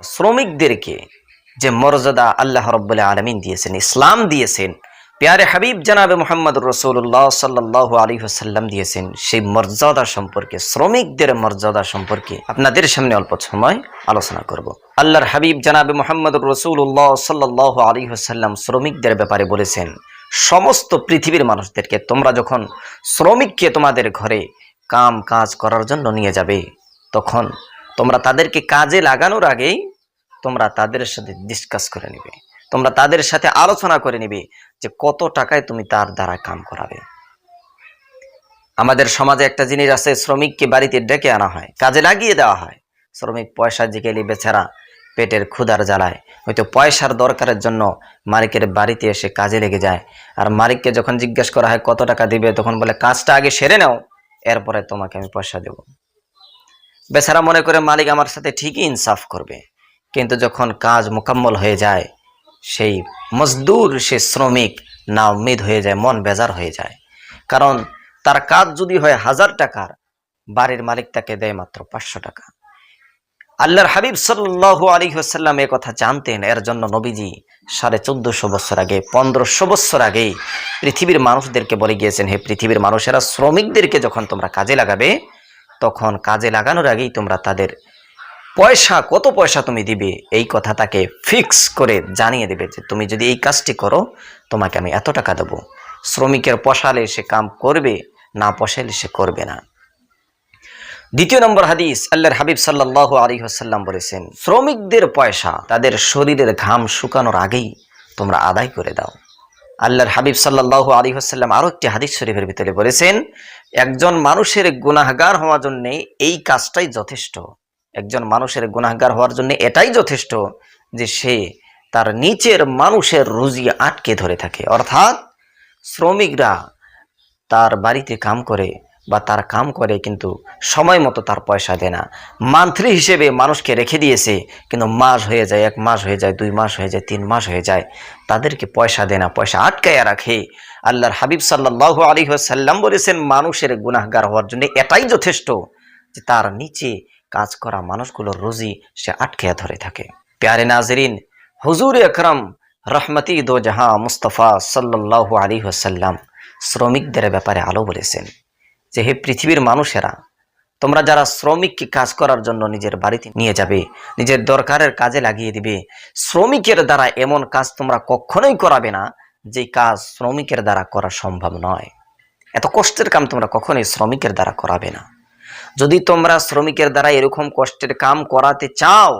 শ্রমিকদেরকে যে মর্যাদা আল্লাহ রব্বুল্লাহ আলমিন দিয়েছেন, ইসলাম দিয়েছেন, পেয়ারে হাবিব জানাবে মোহাম্মদ রসুল্লাহ সাল্লাহ আলী হাসাল্লাম দিয়েছেন, সেই মর্যাদা সম্পর্কে, শ্রমিকদের মর্যাদা সম্পর্কে আপনাদের সামনে অল্প সময় আলোচনা করব। আল্লাহর হাবিব জানাবে মোহাম্মদ রসুল্লাহ সাল্লাহ আলী হাসাল্লাম শ্রমিকদের ব্যাপারে বলেছেন, সমস্ত পৃথিবীর মানুষদেরকে তোমরা যখন শ্রমিককে তোমাদের ঘরে কাম কাজ করার জন্য নিয়ে যাবে, তখন তোমরা তাদেরকে কাজে লাগানোর আগেই তোমরা তাদের সাথে ডিসকাস করে নিবে। তোমরা তাদের সাথে আলোচনা করে নিবে যে কত টাকায় তুমি তার দ্বারা কাম করাবে। আমাদের সমাজে একটা জিনিস আছে, শ্রমিককে বাড়িতে ডেকে আনা হয়, কাজে লাগিয়ে দেওয়া হয়। শ্রমিক পয়সা জিগেলি বেচারা পেটের ক্ষুধার জ্বালায়, হয়তো পয়সার দরকারের জন্য মালিকের বাড়িতে এসে কাজে লেগে যায়। আর মালিককে যখন জিজ্ঞেস করা হয়, কত টাকা দিবে? তখন বলে, কাজটা আগে সেরে নাও, এরপরে তোমাকে আমি পয়সা দেব। বেচারা মনে করে, মালিক আমার সাথে ঠিকই ইনসাফ করবে। কিন্তু যখন কাজ মোকাম্মল হয়ে যায়, সেই মজদুর, সে শ্রমিক না উম্মিদ হয়ে যায়, মন বেজার হয়ে যায়। কারণ তার কাজ যদি হয় হাজার টাকার, বাড়ির মালিক তাকে দেয় মাত্র পাঁচশো টাকা। আল্লাহর হাবিব সাল্লাহ আলী হাসাল্লাম এ কথা জানতেন। এর জন্য নবীজি সাড়ে চোদ্দশো বছর আগে, পনেরোশো বছর আগে পৃথিবীর মানুষদেরকে বলে গিয়েছেন, হে পৃথিবীর মানুষেরা শ্রমিকদেরকে যখন তোমরা কাজে লাগাবে, তখন কাজে লাগানোর আগেই তোমরা তাদের পয়সা, কত পয়সা তুমি দিবে? এই কথা তাকে ফিক্স করে জানিয়ে দেবে যে তুমি যদি এই কাজটি করো, তোমাকে আমি এত টাকা দেবো। শ্রমিকের পশালে সে কাম করবে, না পশালে সে করবে না। দ্বিতীয় নম্বর হাদিস, আল্লাহর হাবিব সাল্লাহ আলী হাসাল্লাম বলেছেন, শ্রমিকদের পয়সা তাদের শরীরের ঘাম শুকানোর আগেই তোমরা আদায় করে দাও। আল্লাহর হাবিব সাল্লাহ আলী হাসাল্লাম আরও একটি হাদিস শরীফের ভিতরে বলেছেন, একজন মানুষের গুনাহগার হওয়ার জন্য এই কাজটাই যথেষ্ট। একজন মানুষের গুনাহগার হওয়ার জন্য এটাই যথেষ্ট যে সে তার নিচের মানুষের রুজি আটকে ধরে থাকে। অর্থাৎ শ্রমিকরা তার বাড়িতে কাম করে বা তার কাম করে কিন্তু সময় মতো তার পয়সা দেয় না। মান্থলি হিসেবে মানুষকে রেখে দিয়েছে, কিন্তু মাস হয়ে যায়, এক মাস হয়ে যায়, দুই মাস হয়ে যায়, তিন মাস হয়ে যায়, তাদেরকে পয়সা দেয় না, পয়সা আটকাইয়া রাখে। আল্লাহর হাবিব সাল্লাহ আলী সাল্লাম বলেছেন, মানুষের গুনাহগার হওয়ার জন্য এটাই যথেষ্ট যে তার নিচে কাজ করা মানুষগুলোর রুজি সে আটকে ধরে থাকে। প্যারে নাজরিন, হুজুর আকরম রহমতি দো জাহা মুস্তফা সাল্লাহ আলী হাসাল্লাম শ্রমিকদের ব্যাপারে আলো বলেছেন যে, হে পৃথিবীর মানুষেরা, তোমরা যারা শ্রমিককে কাজ করার জন্য নিজের বাড়িতে নিয়ে যাবে, নিজের দরকারের কাজে লাগিয়ে দিবে, শ্রমিকের দ্বারা এমন কাজ তোমরা কখনোই করাবে না যে কাজ শ্রমিকের দ্বারা করা সম্ভব নয়। এত কষ্টের কাম তোমরা কখনোই শ্রমিকের দ্বারা করাবে না। যদি তোমরা শ্রমিকের দ্বারা এরকম কষ্টের কাম করাতে চাও,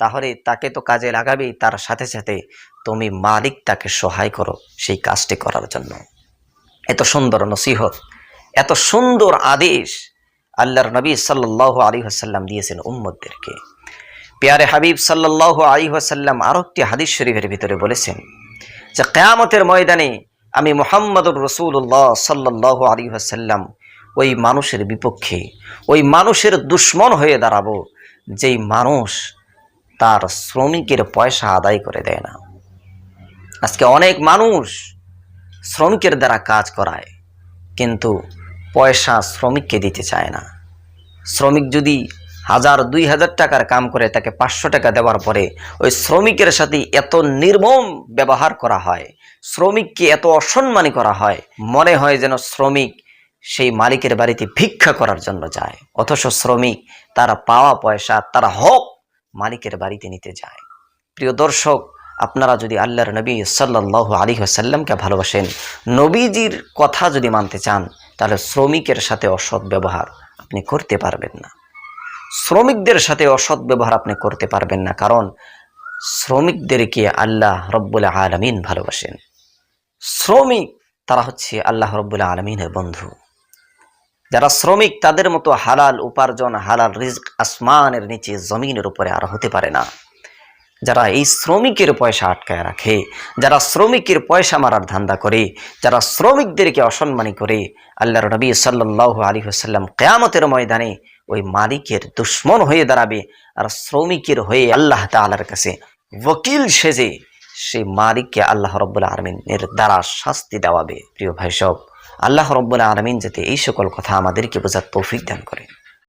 তাহলে তাকে তো কাজে লাগাবেই, তার সাথে সাথে তুমি মালিক তাকে সহায় করো সেই কাজটি করার জন্য। এত সুন্দর নসিহত, এত সুন্দর আদেশ আল্লাহর নবী সাল্লাহ আলী হাসাল্লাম দিয়েছেন উম্মদদেরকে পেয়ারে হাবিব সাল্লাহ আলী হাসাল্লাম আরও একটি হাদিস শরীফের ভিতরে বলেছেন যে, কেয়ামতের ময়দানে আমি মোহাম্মদুর রসুল্লাহ সাল্লাহ আলী হাসাল্লাম ওই মানুষের বিপক্ষে, ওই মানুষের দুশ্মন হয়ে দাঁড়াবো, যেই মানুষ তার শ্রমিকের পয়সা আদায় করে দেয় না। আজকে অনেক মানুষ শ্রমিকের দ্বারা কাজ করায়, কিন্তু পয়সা শ্রমিককে দিতে চায় না। শ্রমিক যদি হাজার, দুই হাজার টাকার কাম করে তাকে পাঁচশো টাকা দেওয়ার পরে ওই শ্রমিকের সাথে এত নির্মম ব্যবহার করা হয়, শ্রমিককে এত অসম্মানী করা হয়, মনে হয় যেন শ্রমিক সেই মালিকের বাড়িতে ভিক্ষা করার জন্য যায়। অথচ শ্রমিক, তারা পাওয়া পয়সা, তারা হক মালিকের বাড়িতে নিতে যায়। প্রিয় দর্শক, আপনারা যদি আল্লাহর নবী সাল্লাহ আলী সাল্লামকে ভালোবাসেন, নবীজির কথা যদি মানতে চান, তাহলে শ্রমিকের সাথে অসৎ ব্যবহার আপনি করতে পারবেন না। শ্রমিকদের সাথে অসৎ ব্যবহার আপনি করতে পারবেন না, কারণ শ্রমিকদেরকে আল্লাহ রব্বুল আলমিন ভালোবাসেন। শ্রমিক তারা হচ্ছে আল্লাহ রব্বুল আলমিনের বন্ধু। যারা শ্রমিক, তাদের মতো হালাল উপার্জন, হালাল রিস্ক আসমানের নিচে জমিনের উপরে আর হতে পারে না। যারা এই শ্রমিকের পয়সা আটকায় রাখে, যারা শ্রমিকের পয়সা মারার ধান্দা করে, যারা শ্রমিকদেরকে অসম্মানী করে, আল্লাহর নবী সাল্লাহ আলী হাসাল্লাম কেয়ামতের ময়দানে ওই মালিকের দুশ্মন হয়ে দাঁড়াবে আর শ্রমিকের হয়ে আল্লাহ তালার কাছে ওকিল সেজে সেই মালিককে আল্লাহ রব্বুল্লা আলমিনের দ্বারা শাস্তি দেওয়াবে। প্রিয় ভাই সব আল্লাহ রব্বুল্লা আলমিন যাতে এই সকল কথা আমাদেরকে বোঝার তৌফিক দান করেন।